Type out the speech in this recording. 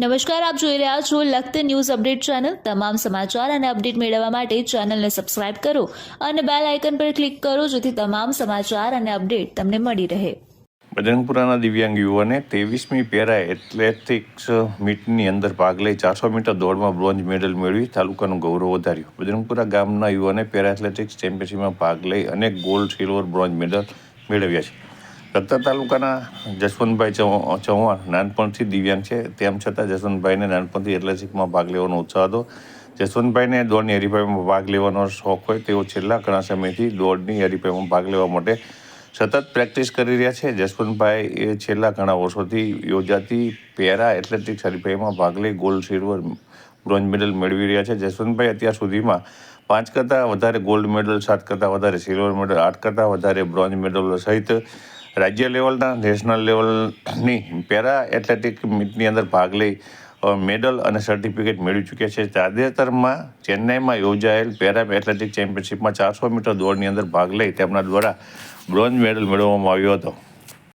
નમસ્કાર, આપ જોઈ રહ્યા છો લખત ન્યૂઝ અપડેટ ચેનલ. તમામ સમાચાર અને અપડેટ મેળવવા માટે ચેનલને સબસ્ક્રાઇબ કરો અને બેલ આઇકન પર ક્લિક કરો જેથી તમામ સમાચાર અને અપડેટ તમને મળી રહે. બજરંગપુરાના દિવ્યાંગ યુવાને ત્રેવીસમી પેરા એથ્લેટિક્સ મીટની અંદર ભાગ લઈ ચારસો મીટર દોડમાં બ્રોન્ઝ મેડલ મેળવી તાલુકાનું ગૌરવ વધાર્યું. બજરંગપુરા ગામના યુવાને પેરા એથ્લેટિક્સ ચેમ્પિયનશીપમાં ભાગ લઈ અનેક ગોલ્ડ, સિલ્વર, બ્રોન્ઝ મેડલ મેળવ્યા છે. લખતર તાલુકાના જસવંતભાઈ ચૌહાણ નાનપણથી દિવ્યાંગ છે. તેમ છતાં જસવંતભાઈને નાનપણથી એથ્લેટિક્સમાં ભાગ લેવાનો ઉત્સાહ હતો. જસવંતભાઈને દોડની હરીફાઈમાં ભાગ લેવાનો શોખ હોય તેઓ છેલ્લા ઘણા સમયથી દોડની હરીફાઈમાં ભાગ લેવા માટે સતત પ્રેક્ટિસ કરી રહ્યા છે. જસવંતભાઈ એ છેલ્લા ઘણા વર્ષોથી યોજાતી પેરા એથ્લેટિક્સ હરીફાઈમાં ભાગ લઈ ગોલ્ડ, સિલ્વર, બ્રોન્ઝ મેડલ મેળવી રહ્યા છે. જસવંતભાઈ અત્યાર સુધીમાં પાંચ કરતાં વધારે ગોલ્ડ મેડલ, સાત કરતાં વધારે સિલ્વર મેડલ, આઠ કરતાં વધારે બ્રોન્ઝ મેડલો સહિત રાજ્ય લેવલના, નેશનલ લેવલની પેરા એથ્લેટિક મીટની અંદર ભાગ લઈ મેડલ અને સર્ટિફિકેટ મેળવી ચૂક્યા છે. તાજેતરમાં ચેન્નાઈમાં યોજાયેલ પેરા એથ્લેટિક ચેમ્પિયનશિપમાં ચારસો મીટર દોડની અંદર ભાગ લઈ તેમના દ્વારા બ્રોન્ઝ મેડલ મેળવવામાં આવ્યો હતો.